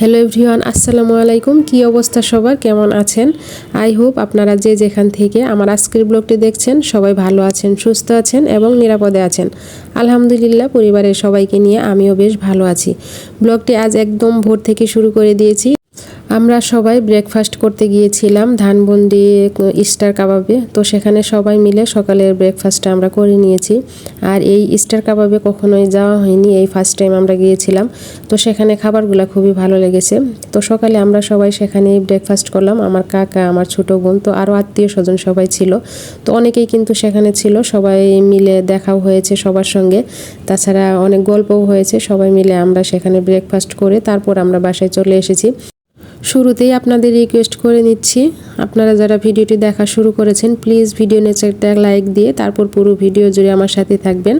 Hello everyone আসসালামু আলাইকুম। কি অবস্থা সবার? কেমন আছেন? আই হোপ আপনারা যে যেখান থেকে আমার আজকের ব্লগটি দেখছেন, সবাই ভালো আছেন, সুস্থ আছেন এবং নিরাপদে আছেন। আলহামদুলিল্লাহ, পরিবারের সবাইকে নিয়ে আমিও বেশ ভালো আছি। ব্লগটি আজ একদম ভোর থেকে শুরু করে দিয়েছি। আমরা সবাই ব্রেকফাস্ট করতে গিয়েছিলাম ধানবন্দি স্টার কাবাবে। তো সেখানে সবাই মিলে সকালের ব্রেকফাস্টটা আমরা করে নিয়েছি। আর এই স্টার কাবাবে কখনোই যাওয়া হয়নি, এই ফার্স্ট টাইম আমরা গিয়েছিলাম। তো সেখানে খাবারগুলো খুবই ভালো লেগেছে। তো সকালে আমরা সবাই সেখানেই ব্রেকফাস্ট করলাম। আমার কাকা, আমার ছোট বোন, তো আরও আত্মীয় স্বজন সবাই ছিল। তো অনেকেই কিন্তু সেখানে ছিল, সবাই মিলে দেখাও হয়েছে সবার সঙ্গে। তাছাড়া অনেক গল্পও হয়েছে, সবাই মিলে আমরা সেখানে ব্রেকফাস্ট করে তারপর আমরা বাসায় চলে এসেছি। শুরুতেই আপনাদের রিকোয়েস্ট করে নিচ্ছি। আপনারা যারা ভিডিওটি দেখা শুরু করেছেন প্লিজ ভিডিও নিচে একটা লাইক দিয়ে তারপর পুরো ভিডিও জুড়ে আমার সাথে থাকবেন।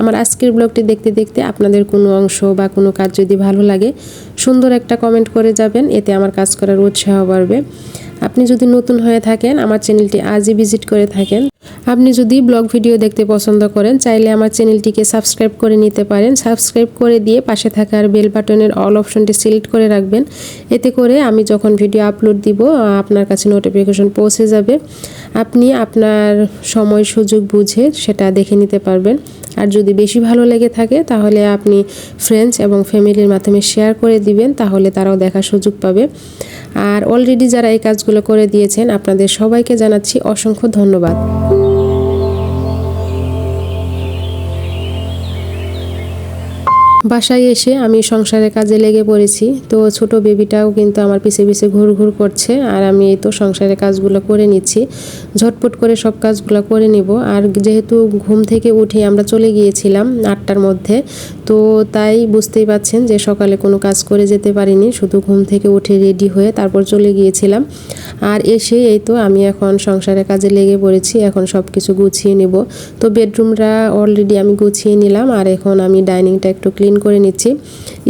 আমার আজকের ব্লগটি দেখতে দেখতে আপনাদের কোনো অংশ বা কোনো কাজ যদি ভালো লাগে, সুন্দর একটা কমেন্ট করে যাবেন, এতে আমার কাজ করার উৎসাহ বাড়বে। আপনি যদি নতুন হয়ে থাকেন, আমার চ্যানেলটি আজই ভিজিট করে থাকেন। আপনি যদি ব্লগ ভিডিও দেখতে পছন্দ করেন, চাইলে আমার চ্যানেলটিকে সাবস্ক্রাইব করে নিতে পারেন। সাবস্ক্রাইব করে দিয়ে পাশে থাকার বেল বাটনের অল অপশনটি সিলেক্ট করে রাখবেন। এতে করে আমি যখন ভিডিও আপলোড দিব আপনার কাছে নোটিফিকেশন পৌঁছে যাবে। আপনি আপনার সময়, সুযোগ বুঝে সেটা দেখে নিতে পারবেন। আর যদি বেশি ভালো লেগে থাকে, তাহলে আপনি ফ্রেন্ডস এবং ফ্যামিলির মাধ্যমে শেয়ার করে দিবেন, তাহলে তারাও দেখার সুযোগ পাবে। আর অলরেডি যারা এই কাজগুলো করে দিয়েছেন আপনাদের সবাইকে জানাচ্ছি অসংখ্য ধন্যবাদ। বাসায় এসে আমি সংসারের কাজে লেগে পড়েছি, তো ছোট বেবিটাও কিন্তু আমার পিছে পিছে ঘুর ঘুর করছে, আর আমি এই তো সংসারের কাজগুলো করে নিচ্ছি, ঝটপট করে সব কাজগুলো করে নিব, আর যেহেতু ঘুম থেকে উঠে আমরা চলে গিয়েছিলাম আটটার মধ্যে তো তাই বুঝতেই পাচ্ছেন যে সকালে কোনো কাজ করে যেতে পারিনি, শুধু ঘুম থেকে উঠে রেডি হয়ে তারপর চলে গিয়েছিলাম। আর এসে এই তো আমি এখন সংসারের কাজে লেগে পড়েছি, এখন সব কিছু গুছিয়ে নিব। তো বেডরুমটা অলরেডি আমি গুছিয়ে নিলাম, আর এখন আমি ডাইনিংটা একটু ক্লিন করে নিচ্ছি।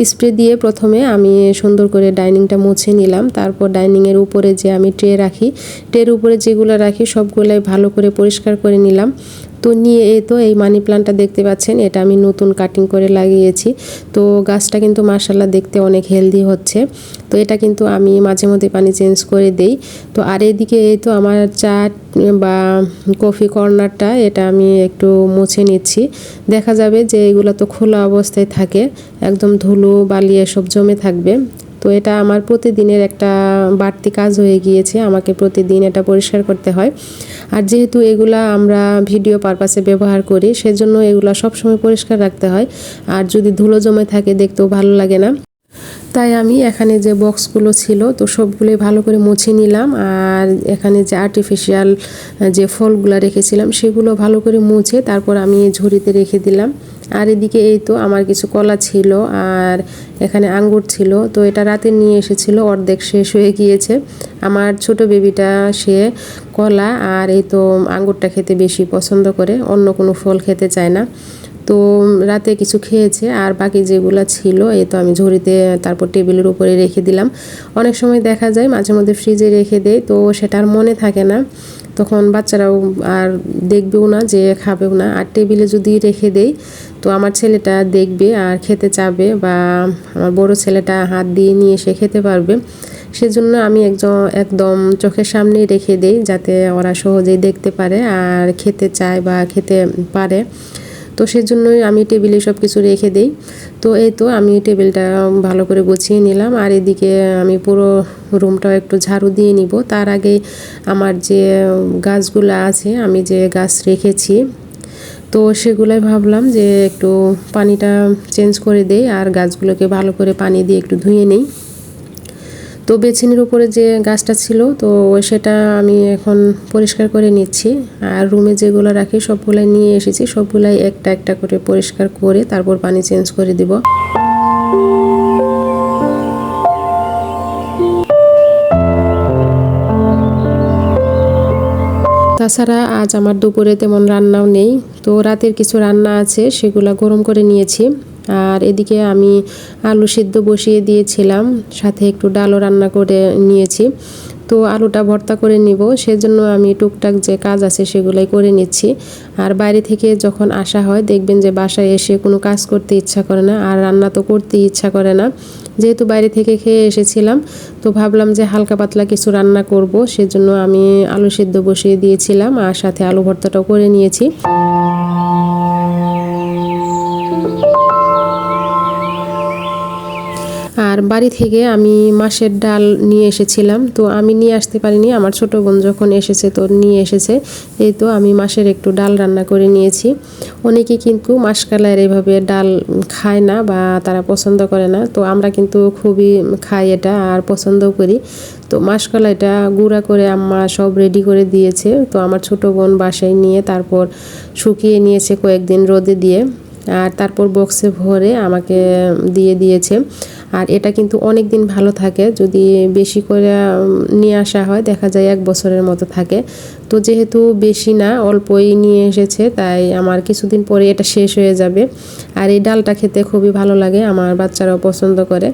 স্প্রে দিয়ে প্রথমে আমি সুন্দর করে ডাইনিংটা মুছে নিলাম, তারপর ডাইনিংয়ের উপরে যে আমি ট্রে রাখি, ট্রের উপরে যেগুলো রাখি সবগুলাই ভালো করে পরিষ্কার করে নিলাম। তো নিয়ে এই তো এই মানি প্লান্টটা দেখতে পাচ্ছেন, এটা আমি নতুন কাটিং করে লাগিয়েছি। তো গাছটা কিন্তু মার্শাল্লাহ দেখতে অনেক হেলদি হচ্ছে। তো এটা কিন্তু আমি মাঝে মধ্যে পানি চেঞ্জ করে দেই। তো আর এদিকে এই তো আমার চা বা কফি কর্নারটা এটা আমি একটু মুছে নিচ্ছি। দেখা যাবে যে এগুলো তো খোলা অবস্থায় থাকে, একদম ধুলো বালি এসব জমে থাকবে। তো এটা আমার প্রতিদিনের একটা বাড়তি কাজ হয়ে গিয়েছে, আমাকে প্রতিদিন এটা পরিষ্কার করতে হয়। আর যেহেতু এগুলা আমরা ভিডিও পারপাসে ব্যবহার করি, সেজন্য এগুলা সবসময় পরিষ্কার রাখতে হয়। আর যদি ধুলো জমে থাকে, দেখতেও ভালো লাগে না। তাই আমি এখানে যে বক্সগুলো ছিল, তো সবগুলোই ভালো করে মুছে নিলাম। আর এখানে যে আর্টিফিশিয়াল যে ফলগুলো রেখেছিলাম, সেগুলো ভালো করে মুছে, তারপর আমি ঝুড়িতে রেখে দিলাম। আর এদিকে এই তো আমার কিছু কলা ছিল আর এখানে আঙ্গুর ছিল। তো এটা রাতে নিয়ে এসেছিল, অর্ধেক শেষ হয়ে গিয়েছে। আমার ছোট বেবিটা, সে কলা আর এই তো আঙ্গুরটা খেতে বেশি পছন্দ করে, অন্য কোনো ফল খেতে চায় না। তো রাতে কিছু খেয়েছে আর বাকি যেগুলো ছিল, এই তো আমি ঝুড়িতে তারপর টেবিলের উপরে রেখে দিলাম। অনেক সময় দেখা যায় মাঝে মধ্যে ফ্রিজে রেখে দেয়, তো সেটা আর মনে থাকে না। তখন বাচ্চারাও আর দেখবেও না যে খাবেও না। আর টেবিলে যদি রেখে দেই, তো আমার ছেলেটা দেখবে আর খেতে চাবে বা আমার বড় ছেলেটা হাত দিয়ে নিয়ে এসে খেতে পারবে। সেজন্য আমি একজন, একদম চোখের সামনে রেখে দেই যাতে ওরা সহজেই দেখতে পারে আর খেতে চায় বা খেতে পারে। তো সেজন্যই আমি টেবিলে সব কিছু রেখে দিই। তো এই তো আমি টেবিলটা ভালো করে গুছিয়ে নিলাম। আর এদিকে আমি পুরো রুমটাও একটু ঝাড়ু দিয়ে নিব। তার আগে আমার যে গাছগুলো আছে, আমি যে গাছ রেখেছি, তো সেগুলোই ভাবলাম যে একটু পানিটা চেঞ্জ করে দেই। আর গাছগুলোকে ভালো করে পানি দিয়ে একটু ধুয়ে নেই। তো বেছিনির উপরে যে গাছটা ছিল, তো সেটা আমি এখন পরিষ্কার করে নিচ্ছি। আর রুমে যেগুলো রাখি, সবগুলাই নিয়ে এসেছি। সবগুলাই একটা একটা করে পরিষ্কার করে তারপর পানি চেঞ্জ করে দিব। তাছাড়া আজ আমার দুপুরে তেমন রান্নাও নেই। তো রাতের কিছু রান্না আছে, সেগুলো গরম করে নিয়েছি। আর এদিকে আমি আলু সিদ্ধ বসিয়ে দিয়েছিলাম, সাথে একটু ডালও রান্না করে নিয়েছি। তো আলুটা ভর্তা করে নিব, সেজন্য আমি টুকটাক যে কাজ আছে সেগুলাই করে নিচ্ছি। আর বাইরে থেকে যখন আসা হয়, দেখবেন যে বাসায় এসে কোনো কাজ করতে ইচ্ছা করে না, আর রান্না তো করতে ইচ্ছা করে না। যেহেতু বাইরে থেকে খেয়ে এসেছিলাম, তো ভাবলাম যে হালকা পাতলা কিছু রান্না করব, সেজন্য আমি আলু সিদ্ধ বসিয়ে দিয়েছিলাম, আর সাথে আলু ভর্তাটাও করে নিয়েছি। আর বাড়ি থেকে আমি মাসের ডাল নিয়ে এসেছিলাম। তো আমি নিয়ে আসতে পারিনি। আমার ছোট বোন যখন এসেছে তো নিয়ে এসেছে। এই তো আমি মাসের একটু ডাল রান্না করে নিয়েছি। অনেকে কিন্তু মাসকালার এইভাবে ডাল খায় না বা তারা পছন্দ করে না। তো আমরা কিন্তু খুবই খাই এটা আর পছন্দও করি। তো মাসকলাইটা গুঁড়া করে আম্মা সব রেডি করে দিয়েছে। তো আমার ছোট বোন বাসায় নিয়ে তারপর শুকিয়ে নিয়েছে কয়েকদিন রোদে দিয়ে। আর তারপর বক্সে ভরে আমাকে দিয়ে দিয়েছে। আর এটা কিন্তু অনেক দিন ভালো থাকে, যদি বেশি করে নিয়ে আসা হয়, দেখা যায় এক বছরের মতো থাকে। তো যেহেতু বেশি না, অল্পই নিয়ে এসেছে, তাই আমার কিছুদিন পরে এটা শেষ হয়ে যাবে। আর এই ডালটা খেতে খুবই ভালো লাগে, আমার বাচ্চারাও পছন্দ করে।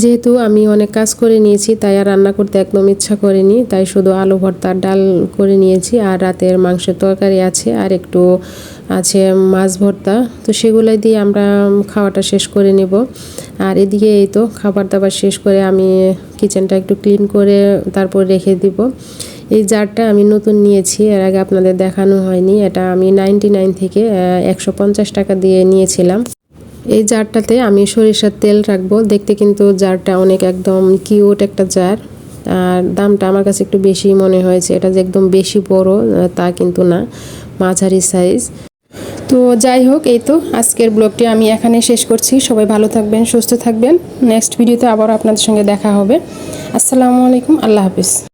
যেহেতু আমি অনেক কাজ করে নিয়েছি, তাই আর রান্না করতে একদম ইচ্ছা করেনি, তাই শুধু আলু ভর্তার ডাল করে নিয়েছি, আর রাতের মাংসের তরকারি আছে, আর একটু আছে মাছ ভর্তা। তো সেগুলোই দিয়ে আমরা খাওয়াটা শেষ করে নেব। আর এদিকে এই তো খাবার দাবার শেষ করে আমি কিচেনটা একটু ক্লিন করে তারপর রেখে দিব। এই জারটা আমি নতুন নিয়েছি, এর আগে আপনাদের দেখানো হয়নি। এটা আমি নাইনটি নাইন থেকে একশো পঞ্চাশ টাকা দিয়ে নিয়েছিলাম। এই জারটাতে আমি সরিষার তেল রাখব। দেখতে কিন্তু জারটা অনেক একদম কিউট একটা জার। আর দামটা আমার কাছে একটু বেশি মনে হয়েছে। এটা যে একদম বেশি বড় তা কিন্তু না। মাঝারি সাইজ তো যাই হোক, এই তো আজকের ব্লগটি আমি এখানে শেষ করছি। সবাই ভালো থাকবেন, সুস্থ থাকবেন। নেক্সট ভিডিওতে আবার আপনাদের সঙ্গে দেখা হবে। আসসালামু আলাইকুম, আল্লাহ হাফিজ।